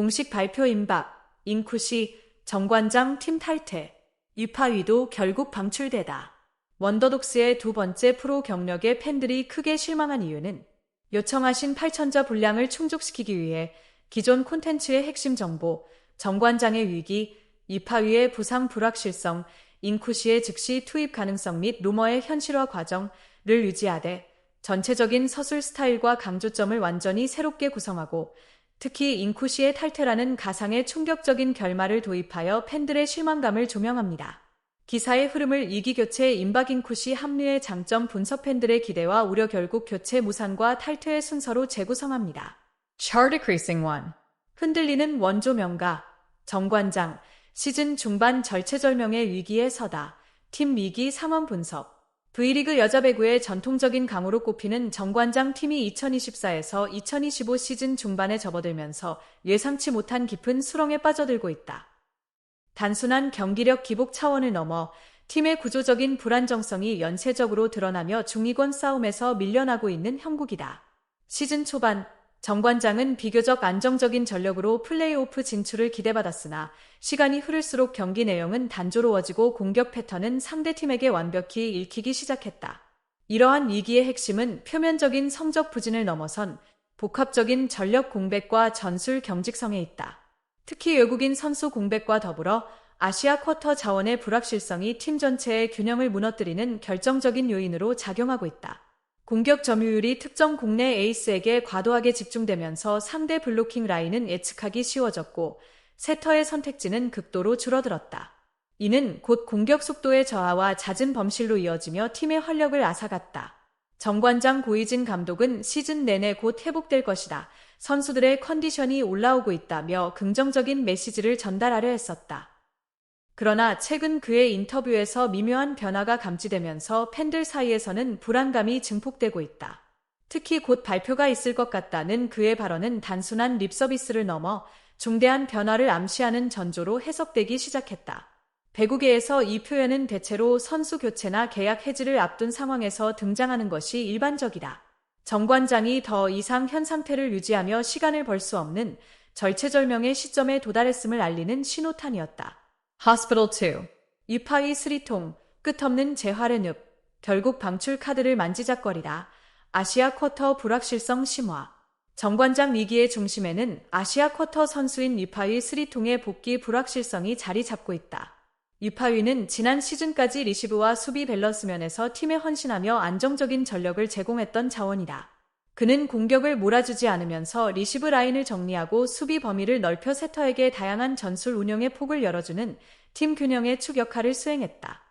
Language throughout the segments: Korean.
공식 발표 임박, 인쿠시, 정관장 팀 탈퇴, 유파위도 결국 방출되다. 원더독스의 두 번째 프로 경력에 팬들이 크게 실망한 이유는 요청하신 8천자 분량을 충족시키기 위해 기존 콘텐츠의 핵심 정보, 정관장의 위기, 이파위의 부상 불확실성, 인쿠시의 즉시 투입 가능성 및 루머의 현실화 과정을 유지하되 전체적인 서술 스타일과 강조점을 완전히 새롭게 구성하고 특히 인쿠시의 탈퇴라는 가상의 충격적인 결말을 도입하여 팬들의 실망감을 조명합니다. 기사의 흐름을 이기 교체 임박 인쿠시 합류의 장점 분석 팬들의 기대와 우려 결국 교체 무산과 탈퇴의 순서로 재구성합니다. Chart Decreasing 1. 흔들리는 원조 명가, 정관장, 시즌 중반 절체절명의 위기에 서다, 팀 위기 상황 분석. V리그 여자 배구의 전통적인 강으로 꼽히는 정관장 팀이 2024에서 2025 시즌 중반에 접어들면서 예상치 못한 깊은 수렁에 빠져들고 있다. 단순한 경기력 기복 차원을 넘어 팀의 구조적인 불안정성이 연쇄적으로 드러나며 중위권 싸움에서 밀려나고 있는 형국이다. 시즌 초반 정관장은 비교적 안정적인 전력으로 플레이오프 진출을 기대받았으나 시간이 흐를수록 경기 내용은 단조로워지고 공격 패턴은 상대팀에게 완벽히 읽히기 시작했다. 이러한 위기의 핵심은 표면적인 성적 부진을 넘어선 복합적인 전력 공백과 전술 경직성에 있다. 특히 외국인 선수 공백과 더불어 아시아 쿼터 자원의 불확실성이 팀 전체의 균형을 무너뜨리는 결정적인 요인으로 작용하고 있다. 공격 점유율이 특정 국내 에이스에게 과도하게 집중되면서 상대 블로킹 라인은 예측하기 쉬워졌고 세터의 선택지는 극도로 줄어들었다. 이는 곧 공격 속도의 저하와 잦은 범실로 이어지며 팀의 활력을 앗아갔다. 정관장 고이진 감독은 시즌 내내 곧 회복될 것이다. 선수들의 컨디션이 올라오고 있다며 긍정적인 메시지를 전달하려 했었다. 그러나 최근 그의 인터뷰에서 미묘한 변화가 감지되면서 팬들 사이에서는 불안감이 증폭되고 있다. 특히 곧 발표가 있을 것 같다는 그의 발언은 단순한 립서비스를 넘어 중대한 변화를 암시하는 전조로 해석되기 시작했다. 배구계에서 이 표현은 대체로 선수 교체나 계약 해지를 앞둔 상황에서 등장하는 것이 일반적이다. 정관장이 더 이상 현 상태를 유지하며 시간을 벌 수 없는 절체절명의 시점에 도달했음을 알리는 신호탄이었다. Hospital 2. 유파위 스리통, 끝없는 재활의 늪, 결국 방출 카드를 만지작거리다. 아시아 쿼터 불확실성 심화. 정관장 위기의 중심에는 아시아 쿼터 선수인 유파위 스리통의 복귀 불확실성이 자리 잡고 있다. 유파위는 지난 시즌까지 리시브와 수비 밸런스 면에서 팀에 헌신하며 안정적인 전력을 제공했던 자원이다. 그는 공격을 몰아주지 않으면서 리시브 라인을 정리하고 수비 범위를 넓혀 세터에게 다양한 전술 운영의 폭을 열어주는 팀 균형의 축 역할을 수행했다.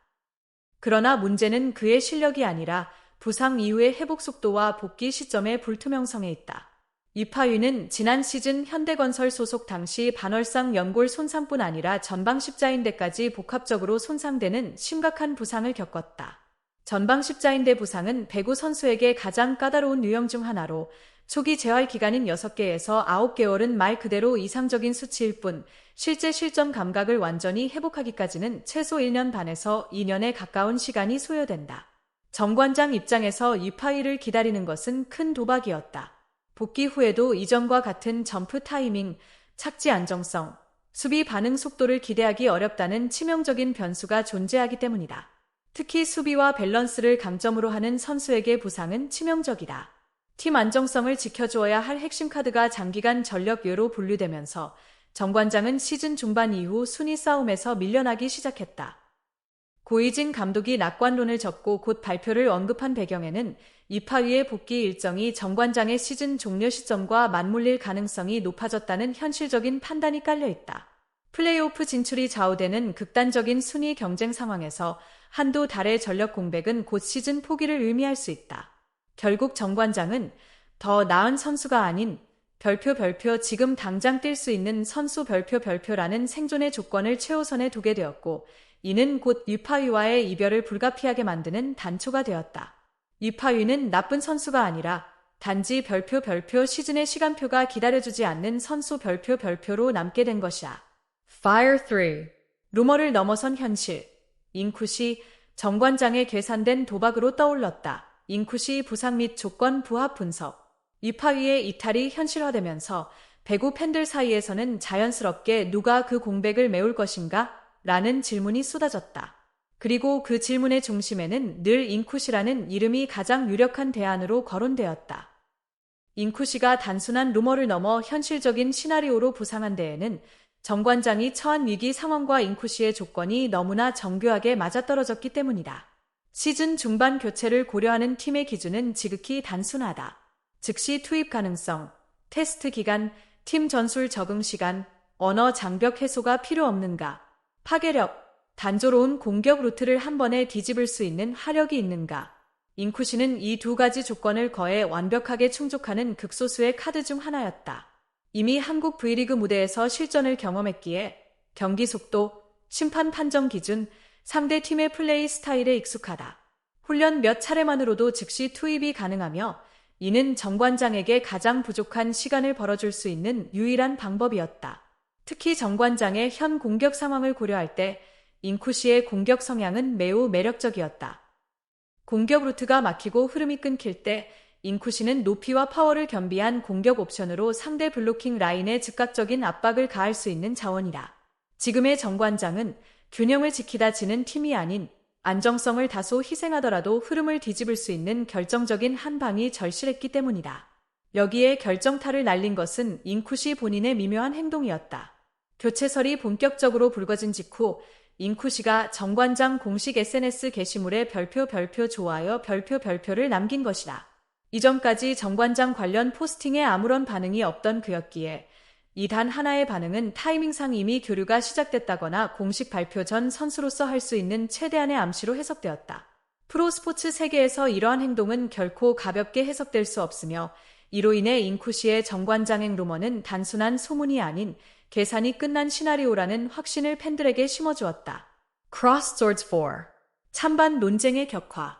그러나 문제는 그의 실력이 아니라 부상 이후의 회복 속도와 복귀 시점의 불투명성에 있다. 이파위는 지난 시즌 현대건설 소속 당시 반월상 연골 손상뿐 아니라 전방 십자인대까지 복합적으로 손상되는 심각한 부상을 겪었다. 전방 십자인대 부상은 배구 선수에게 가장 까다로운 유형 중 하나로 초기 재활 기간인 6개에서 9개월은 말 그대로 이상적인 수치일 뿐 실제 실전 감각을 완전히 회복하기까지는 최소 1년 반에서 2년에 가까운 시간이 소요된다. 정관장 입장에서 이파위를 기다리는 것은 큰 도박이었다. 복귀 후에도 이전과 같은 점프 타이밍, 착지 안정성, 수비 반응 속도를 기대하기 어렵다는 치명적인 변수가 존재하기 때문이다. 특히 수비와 밸런스를 강점으로 하는 선수에게 부상은 치명적이다. 팀 안정성을 지켜주어야 할 핵심 카드가 장기간 전력요로 분류되면서 정관장은 시즌 중반 이후 순위 싸움에서 밀려나기 시작했다. 고이진 감독이 낙관론을 접고 곧 발표를 언급한 배경에는 이파위의 복귀 일정이 정관장의 시즌 종료 시점과 맞물릴 가능성이 높아졌다는 현실적인 판단이 깔려 있다. 플레이오프 진출이 좌우되는 극단적인 순위 경쟁 상황에서 한두 달의 전력 공백은 곧 시즌 포기를 의미할 수 있다. 결국 정관장은 더 나은 선수가 아닌 별표 별표 지금 당장 뛸 수 있는 선수 별표 별표라는 생존의 조건을 최우선에 두게 되었고 이는 곧 유파위와의 이별을 불가피하게 만드는 단초가 되었다. 유파위는 나쁜 선수가 아니라 단지 별표 별표 시즌의 시간표가 기다려주지 않는 선수 별표 별표로 남게 된 것이야. Fire 3. 루머를 넘어선 현실. 인쿠시 정관장의 계산된 도박으로 떠올랐다. 인쿠시 부상 및 조건 부합 분석. 이파위의 이탈이 현실화되면서 배구 팬들 사이에서는 자연스럽게 누가 그 공백을 메울 것인가? 라는 질문이 쏟아졌다. 그리고 그 질문의 중심에는 늘 인쿠시라는 이름이 가장 유력한 대안으로 거론되었다. 인쿠시가 단순한 루머를 넘어 현실적인 시나리오로 부상한 데에는 정관장이 처한 위기 상황과 인쿠시의 조건이 너무나 정교하게 맞아떨어졌기 때문이다. 시즌 중반 교체를 고려하는 팀의 기준은 지극히 단순하다. 즉시 투입 가능성, 테스트 기간, 팀 전술 적응 시간, 언어 장벽 해소가 필요 없는가, 파괴력, 단조로운 공격 루트를 한 번에 뒤집을 수 있는 화력이 있는가. 인쿠시는 이 두 가지 조건을 거해 완벽하게 충족하는 극소수의 카드 중 하나였다. 이미 한국 V리그 무대에서 실전을 경험했기에 경기 속도, 심판 판정 기준, 상대 팀의 플레이 스타일에 익숙하다. 훈련 몇 차례만으로도 즉시 투입이 가능하며 이는 정관장에게 가장 부족한 시간을 벌어줄 수 있는 유일한 방법이었다. 특히 정관장의 현 공격 상황을 고려할 때 인쿠시의 공격 성향은 매우 매력적이었다. 공격 루트가 막히고 흐름이 끊길 때 인쿠시는 높이와 파워를 겸비한 공격 옵션으로 상대 블로킹 라인에 즉각적인 압박을 가할 수 있는 자원이다. 지금의 정관장은 균형을 지키다 지는 팀이 아닌 안정성을 다소 희생하더라도 흐름을 뒤집을 수 있는 결정적인 한 방이 절실했기 때문이다. 여기에 결정타를 날린 것은 인쿠시 본인의 미묘한 행동이었다. 교체설이 본격적으로 불거진 직후 인쿠시가 정관장 공식 SNS 게시물에 별표 별표 좋아요 별표 별표를 남긴 것이다. 이전까지 정관장 관련 포스팅에 아무런 반응이 없던 그였기에 이 단 하나의 반응은 타이밍상 이미 교류가 시작됐다거나 공식 발표 전 선수로서 할 수 있는 최대한의 암시로 해석되었다. 프로 스포츠 세계에서 이러한 행동은 결코 가볍게 해석될 수 없으며 이로 인해 인쿠시의 정관장행 루머는 단순한 소문이 아닌 계산이 끝난 시나리오라는 확신을 팬들에게 심어주었다. Cross Swords 4. 찬반 논쟁의 격화.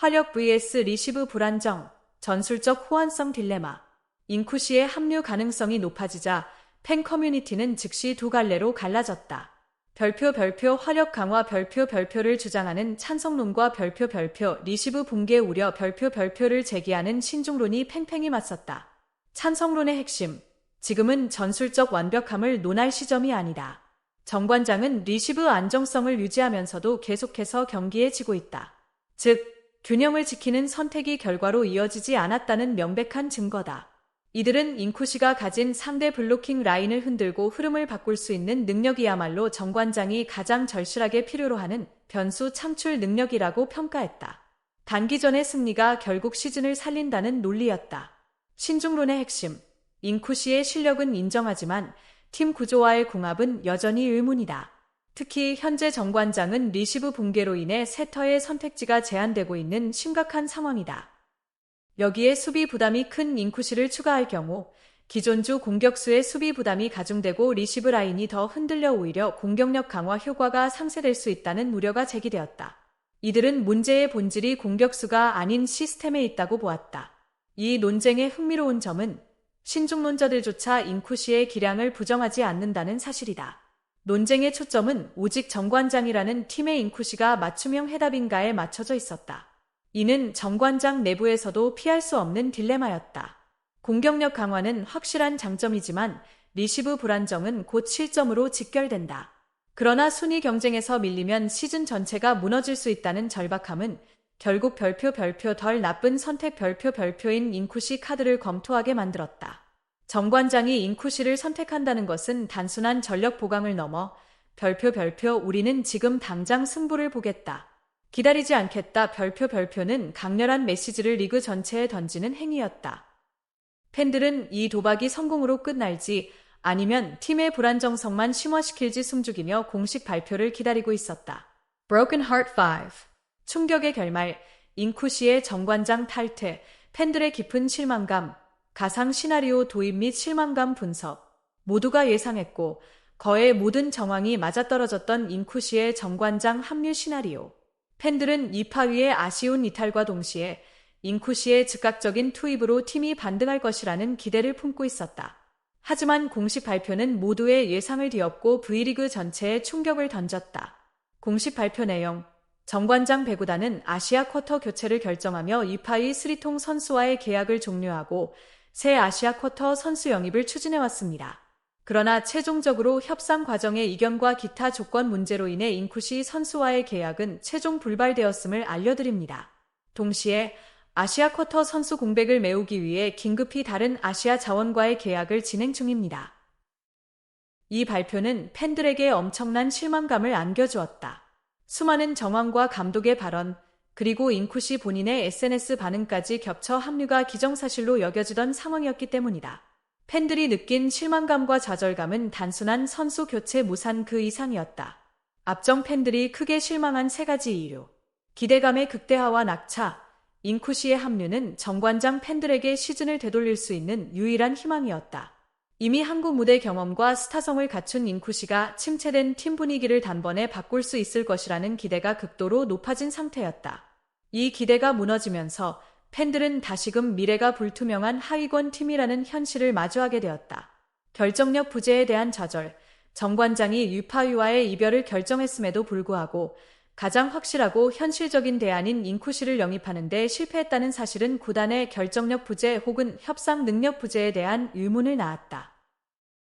화력 vs 리시브 불안정, 전술적 호환성 딜레마. 인쿠시의 합류 가능성이 높아지자 팬 커뮤니티는 즉시 두 갈래로 갈라졌다. 별표 별표 화력 강화 별표 별표를 주장하는 찬성론과 별표 별표 리시브 붕괴 우려 별표 별표를 제기하는 신중론이 팽팽히 맞섰다. 찬성론의 핵심. 지금은 전술적 완벽함을 논할 시점이 아니다. 정관장은 리시브 안정성을 유지하면서도 계속해서 경기에 지고 있다. 즉, 균형을 지키는 선택이 결과로 이어지지 않았다는 명백한 증거다. 이들은 인쿠시가 가진 상대 블로킹 라인을 흔들고 흐름을 바꿀 수 있는 능력이야말로 정관장이 가장 절실하게 필요로 하는 변수 창출 능력이라고 평가했다. 단기전의 승리가 결국 시즌을 살린다는 논리였다. 신중론의 핵심. 인쿠시의 실력은 인정하지만 팀 구조와의 궁합은 여전히 의문이다. 특히 현재 정관장은 리시브 붕괴로 인해 세터의 선택지가 제한되고 있는 심각한 상황이다. 여기에 수비 부담이 큰 인쿠시를 추가할 경우 기존주 공격수의 수비 부담이 가중되고 리시브 라인이 더 흔들려 오히려 공격력 강화 효과가 상쇄될 수 있다는 우려가 제기되었다. 이들은 문제의 본질이 공격수가 아닌 시스템에 있다고 보았다. 이 논쟁의 흥미로운 점은 신중론자들조차 인쿠시의 기량을 부정하지 않는다는 사실이다. 논쟁의 초점은 오직 정관장이라는 팀의 인쿠시가 맞춤형 해답인가에 맞춰져 있었다. 이는 정관장 내부에서도 피할 수 없는 딜레마였다. 공격력 강화는 확실한 장점이지만 리시브 불안정은 곧 실점으로 직결된다. 그러나 순위 경쟁에서 밀리면 시즌 전체가 무너질 수 있다는 절박함은 결국 별표 별표 덜 나쁜 선택 별표 별표인 인쿠시 카드를 검토하게 만들었다. 정관장이 인쿠시를 선택한다는 것은 단순한 전력 보강을 넘어 별표 별표 우리는 지금 당장 승부를 보겠다. 기다리지 않겠다 별표 별표는 강렬한 메시지를 리그 전체에 던지는 행위였다. 팬들은 이 도박이 성공으로 끝날지 아니면 팀의 불안정성만 심화시킬지 숨죽이며 공식 발표를 기다리고 있었다. Broken Heart 5. 충격의 결말, 인쿠시의 정관장 탈퇴, 팬들의 깊은 실망감, 가상 시나리오 도입 및 실망감 분석. 모두가 예상했고 거의 모든 정황이 맞아떨어졌던 인쿠시의 정관장 합류 시나리오. 팬들은 이 파위의 아쉬운 이탈과 동시에 인쿠시의 즉각적인 투입으로 팀이 반등할 것이라는 기대를 품고 있었다. 하지만 공식 발표는 모두의 예상을 뒤엎고 V리그 전체에 충격을 던졌다. 공식 발표 내용 정관장 배구단은 아시아 쿼터 교체를 결정하며 이파이 스리통 선수와의 계약을 종료하고 새 아시아 쿼터 선수 영입을 추진해왔습니다. 그러나 최종적으로 협상 과정의 이견과 기타 조건 문제로 인해 인쿠시 선수와의 계약은 최종 불발되었음을 알려드립니다. 동시에 아시아 쿼터 선수 공백을 메우기 위해 긴급히 다른 아시아 자원과의 계약을 진행 중입니다. 이 발표는 팬들에게 엄청난 실망감을 안겨주었다. 수많은 정황과 감독의 발언, 그리고 인쿠시 본인의 SNS 반응까지 겹쳐 합류가 기정사실로 여겨지던 상황이었기 때문이다. 팬들이 느낀 실망감과 좌절감은 단순한 선수 교체 무산 그 이상이었다. 앞정 팬들이 크게 실망한 세 가지 이유. 기대감의 극대화와 낙차, 인쿠시의 합류는 정관장 팬들에게 시즌을 되돌릴 수 있는 유일한 희망이었다. 이미 한국 무대 경험과 스타성을 갖춘 인쿠시가 침체된 팀 분위기를 단번에 바꿀 수 있을 것이라는 기대가 극도로 높아진 상태였다. 이 기대가 무너지면서 팬들은 다시금 미래가 불투명한 하위권 팀이라는 현실을 마주하게 되었다. 결정력 부재에 대한 좌절, 정관장이 유파위와의 이별을 결정했음에도 불구하고 가장 확실하고 현실적인 대안인 인쿠시를 영입하는 데 실패했다는 사실은 구단의 결정력 부재 혹은 협상 능력 부재에 대한 의문을 낳았다.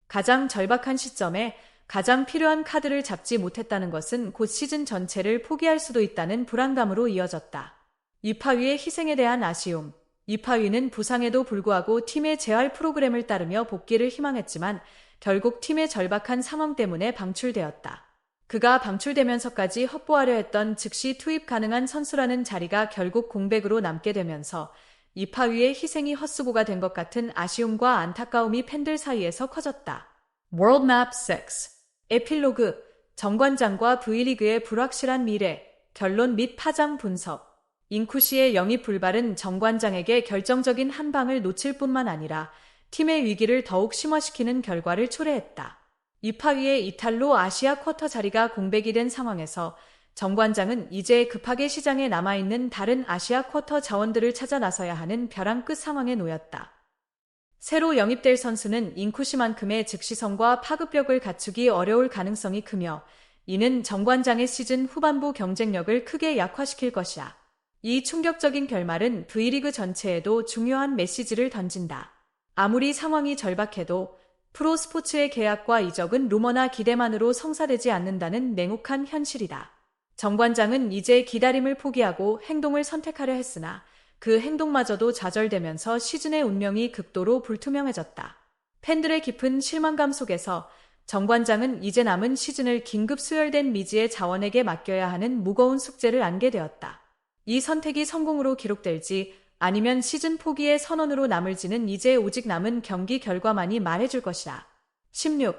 가장 절박한 시점에 가장 필요한 카드를 잡지 못했다는 것은 곧 시즌 전체를 포기할 수도 있다는 불안감으로 이어졌다. 이파위의 희생에 대한 아쉬움. 이파위는 부상에도 불구하고 팀의 재활 프로그램을 따르며 복귀를 희망했지만 결국 팀의 절박한 상황 때문에 방출되었다. 그가 방출되면서까지 확보하려 했던 즉시 투입 가능한 선수라는 자리가 결국 공백으로 남게 되면서 이파위의 희생이 헛수고가 된 것 같은 아쉬움과 안타까움이 팬들 사이에서 커졌다. World Map 6. 에필로그, 정관장과 V리그의 불확실한 미래, 결론 및 파장 분석. 인쿠시의 영입 불발은 정관장에게 결정적인 한 방을 놓칠 뿐만 아니라 팀의 위기를 더욱 심화시키는 결과를 초래했다. 이파위의 이탈로 아시아 쿼터 자리가 공백이 된 상황에서 정관장은 이제 급하게 시장에 남아있는 다른 아시아 쿼터 자원들을 찾아 나서야 하는 벼랑 끝 상황에 놓였다. 새로 영입될 선수는 인쿠시만큼의 즉시성과 파급력을 갖추기 어려울 가능성이 크며 이는 정관장의 시즌 후반부 경쟁력을 크게 약화시킬 것이다. 이 충격적인 결말은 V리그 전체에도 중요한 메시지를 던진다. 아무리 상황이 절박해도 프로 스포츠의 계약과 이적은 루머나 기대만으로 성사되지 않는다는 냉혹한 현실이다. 정관장은 이제 기다림을 포기하고 행동을 선택하려 했으나 그 행동마저도 좌절되면서 시즌의 운명이 극도로 불투명해졌다. 팬들의 깊은 실망감 속에서 정관장은 이제 남은 시즌을 긴급 수혈된 미지의 자원에게 맡겨야 하는 무거운 숙제를 안게 되었다. 이 선택이 성공으로 기록될지 아니면 시즌 포기의 선언으로 남을지는 이제 오직 남은 경기 결과만이 말해줄 것이다. 16.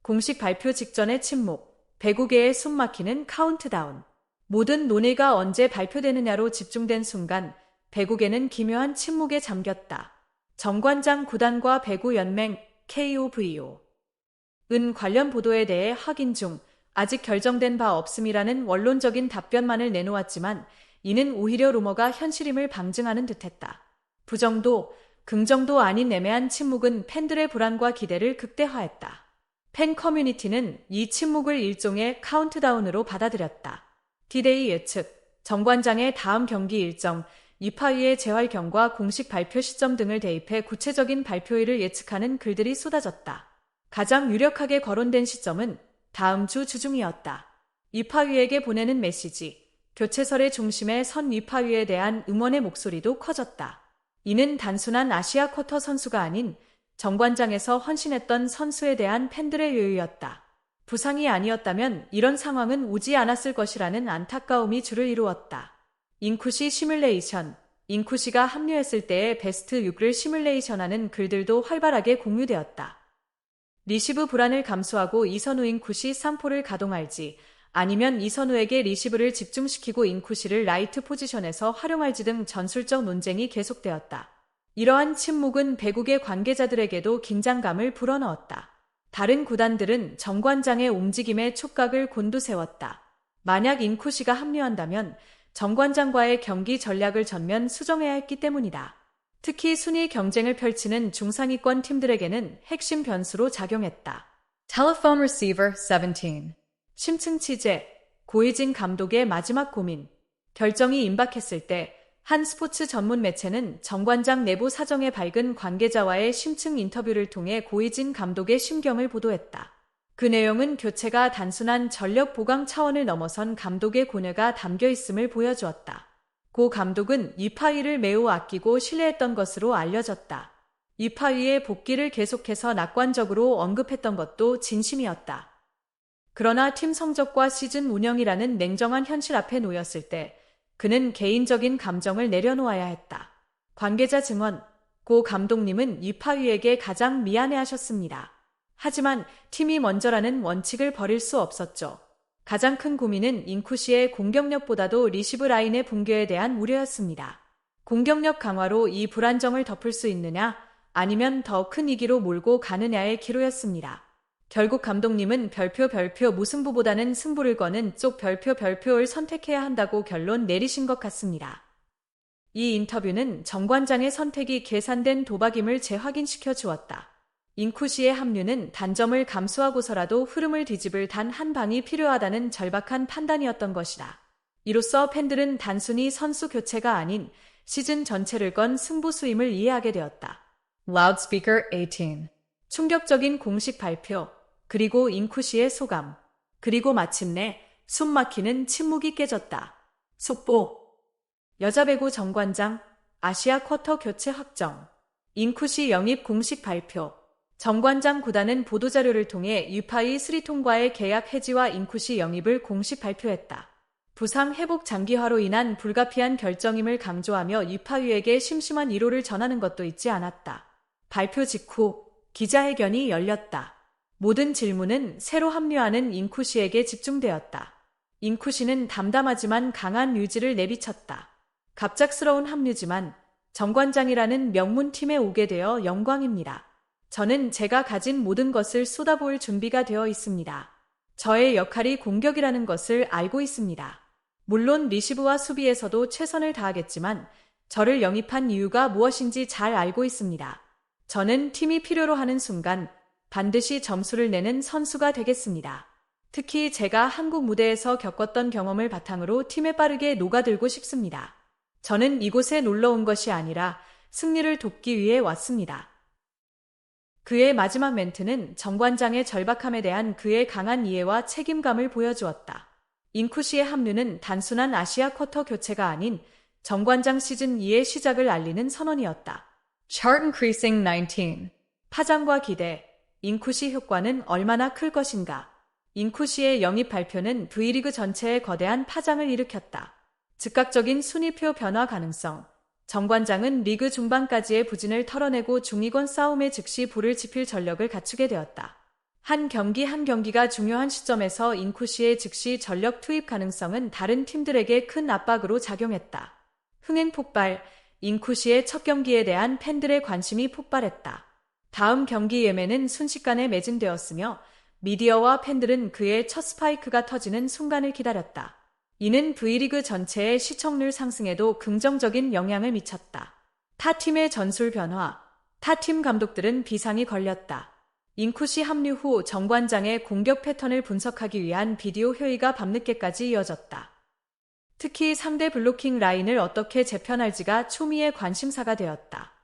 공식 발표 직전의 침묵. 배구계의 숨막히는 카운트다운. 모든 논의가 언제 발표되느냐로 집중된 순간 배구계는 기묘한 침묵에 잠겼다. 정관장 구단과 배구연맹 KOVO. 은 관련 보도에 대해 확인 중 아직 결정된 바 없음이라는 원론적인 답변만을 내놓았지만 이는 오히려 루머가 현실임을 방증하는 듯했다. 부정도, 긍정도 아닌 애매한 침묵은 팬들의 불안과 기대를 극대화했다. 팬 커뮤니티는 이 침묵을 일종의 카운트다운으로 받아들였다. 디데이 예측, 정관장의 다음 경기 일정, 이파위의 재활 경과 공식 발표 시점 등을 대입해 구체적인 발표일을 예측하는 글들이 쏟아졌다. 가장 유력하게 거론된 시점은 다음 주 주중이었다. 이파위에게 보내는 메시지, 교체설의 중심에 선 위파위에 대한 응원의 목소리도 커졌다. 이는 단순한 아시아 쿼터 선수가 아닌 정관장에서 헌신했던 선수에 대한 팬들의 요유였다. 부상이 아니었다면 이런 상황은 오지 않았을 것이라는 안타까움이 줄을 이루었다. 인쿠시 시뮬레이션, 인쿠시가 합류했을 때의 베스트 6를 시뮬레이션하는 글들도 활발하게 공유되었다. 리시브 불안을 감수하고 이선우 인 쿠시 3포를 가동할지 아니면 이선우에게 리시브를 집중시키고 인쿠시를 라이트 포지션에서 활용할지 등 전술적 논쟁이 계속되었다. 이러한 침묵은 배국의 관계자들에게도 긴장감을 불어넣었다. 다른 구단들은 정관장의 움직임에 촉각을 곤두세웠다. 만약 인쿠시가 합류한다면 정관장과의 경기 전략을 전면 수정해야 했기 때문이다. 특히 순위 경쟁을 펼치는 중상위권 팀들에게는 핵심 변수로 작용했다. Telephone receiver 17. 심층 취재, 고이진 감독의 마지막 고민. 결정이 임박했을 때 한 스포츠 전문 매체는 정관장 내부 사정에 밝은 관계자와의 심층 인터뷰를 통해 고이진 감독의 심경을 보도했다. 그 내용은 교체가 단순한 전력 보강 차원을 넘어선 감독의 고뇌가 담겨 있음을 보여주었다. 고 감독은 이파위를 매우 아끼고 신뢰했던 것으로 알려졌다. 이파위의 복귀를 계속해서 낙관적으로 언급했던 것도 진심이었다. 그러나 팀 성적과 시즌 운영이라는 냉정한 현실 앞에 놓였을 때 그는 개인적인 감정을 내려놓아야 했다. 관계자 증언, 고 감독님은 이파위에게 가장 미안해하셨습니다. 하지만 팀이 먼저라는 원칙을 버릴 수 없었죠. 가장 큰 고민은 인쿠시의 공격력보다도 리시브 라인의 붕괴에 대한 우려였습니다. 공격력 강화로 이 불안정을 덮을 수 있느냐, 아니면 더 큰 위기로 몰고 가느냐의 기로였습니다. 결국 감독님은 별표 별표 무승부보다는 승부를 거는 쪽 별표 별표를 선택해야 한다고 결론 내리신 것 같습니다. 이 인터뷰는 정관장의 선택이 계산된 도박임을 재확인시켜 주었다. 인쿠시의 합류는 단점을 감수하고서라도 흐름을 뒤집을 단 한 방이 필요하다는 절박한 판단이었던 것이다. 이로써 팬들은 단순히 선수 교체가 아닌 시즌 전체를 건 승부수임을 이해하게 되었다. Loudspeaker 18. 충격적인 공식 발표, 그리고 인쿠시의 소감, 그리고 마침내 숨 막히는 침묵이 깨졌다. 속보. 여자 배구 정관장, 아시아 쿼터 교체 확정. 인쿠시 영입 공식 발표. 정관장 구단은 보도자료를 통해 유파이 스리통과의 계약 해지와 인쿠시 영입을 공식 발표했다. 부상 회복 장기화로 인한 불가피한 결정임을 강조하며 유파위에게 심심한 위로를 전하는 것도 잊지 않았다. 발표 직후 기자회견이 열렸다. 모든 질문은 새로 합류하는 인쿠시에게 집중되었다. 인쿠시는 담담하지만 강한 유지를 내비쳤다. 갑작스러운 합류지만 정관장이라는 명문팀에 오게 되어 영광입니다. 저는 제가 가진 모든 것을 쏟아부을 준비가 되어 있습니다. 저의 역할이 공격이라는 것을 알고 있습니다. 물론 리시브와 수비에서도 최선을 다하겠지만 저를 영입한 이유가 무엇인지 잘 알고 있습니다. 저는 팀이 필요로 하는 순간 반드시 점수를 내는 선수가 되겠습니다. 특히 제가 한국 무대에서 겪었던 경험을 바탕으로 팀에 빠르게 녹아들고 싶습니다. 저는 이곳에 놀러 온 것이 아니라 승리를 돕기 위해 왔습니다. 그의 마지막 멘트는 정관장의 절박함에 대한 그의 강한 이해와 책임감을 보여주었다. 인쿠시의 합류는 단순한 아시아 쿼터 교체가 아닌 정관장 시즌 2의 시작을 알리는 선언이었다. Chart increasing 19. 파장과 기대, 인쿠시 효과는 얼마나 클 것인가. 인쿠시의 영입 발표는 V리그 전체에 거대한 파장을 일으켰다. 즉각적인 순위표 변화 가능성. 정관장은 리그 중반까지의 부진을 털어내고 중위권 싸움에 즉시 불을 지필 전력을 갖추게 되었다. 한 경기 한 경기가 중요한 시점에서 인쿠시의 즉시 전력 투입 가능성은 다른 팀들에게 큰 압박으로 작용했다. 흥행 폭발, 인쿠시의 첫 경기에 대한 팬들의 관심이 폭발했다. 다음 경기 예매는 순식간에 매진되었으며 미디어와 팬들은 그의 첫 스파이크가 터지는 순간을 기다렸다. 이는 V리그 전체의 시청률 상승에도 긍정적인 영향을 미쳤다. 타 팀의 전술 변화, 타 팀 감독들은 비상이 걸렸다. 인쿠시 합류 후 정관장의 공격 패턴을 분석하기 위한 비디오 회의가 밤늦게까지 이어졌다. 특히 상대 블로킹 라인을 어떻게 재편할지가 초미의 관심사가 되었다.